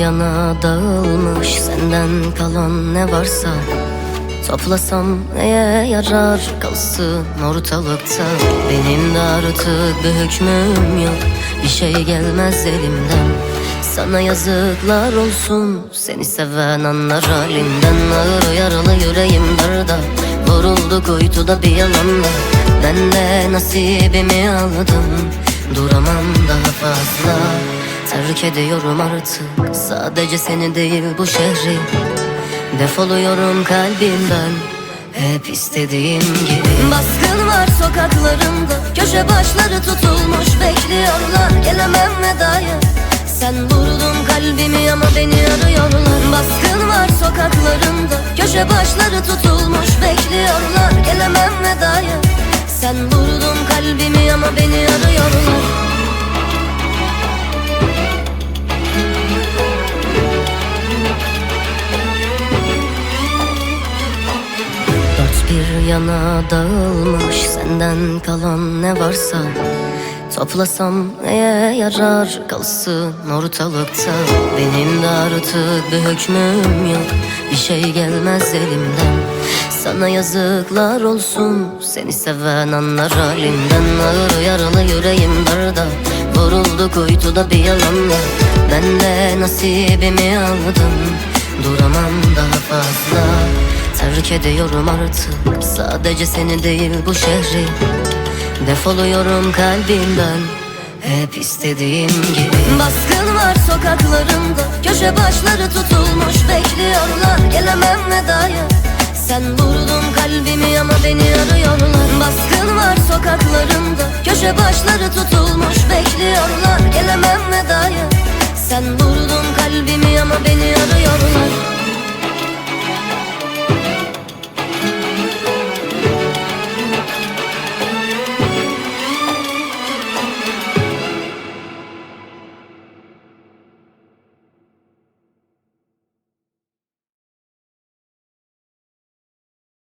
yana dağılmış senden kalan ne varsa Toplasam neye yarar kalsın ortalıkta? Benim de artık bir hükmüm yok. Bir şey gelmez elimden. Sana yazıklar olsun Seni seven anlar halimden. Ağır yaralı yüreğim darda. Vuruldu kuytuda bir yalanla Ben de nasibimi aldım. Duramam daha fazla Terk ediyorum artık. Sadece seni değil bu şehri. Defoluyorum kalbimden. Hep istediğim gibi. Baskın var sokaklarımda Köşe başları tutulmuş Bekliyorlar. Gelemem vedaya. Sen vurdun kalbimi ama beni arıyorlar. Baskın var sokaklarımda Köşe başları tutulmuş Bekliyorlar. Gelemem vedaya. Sen vurdun kalbimi ama beni arıyorlar bir yana dağılmış senden kalan ne varsa Toplasam neye yarar kalsın ortalıkta. Benim de artık bir hükmüm yok Bir şey gelmez elimden. Sana yazıklar olsun Seni seven anlar halimden. Ağır yaralı yüreğim darda Vuruldu kuytuda bir yalanla. Ben de nasibimi aldım Duramam daha fazla Terk ediyorum artık. Sadece seni değil bu şehri. Defoluyorum kalbimden. Hep istediğim gibi. Baskın var sokaklarımda Köşe başları tutulmuş. Bekliyorlar gelemem vedaya. Sen vurdun kalbimi ama beni arıyorlar. Baskın var sokaklarımda Köşe başları tutulmuş. Bekliyorlar gelemem vedaya. Sen vurdun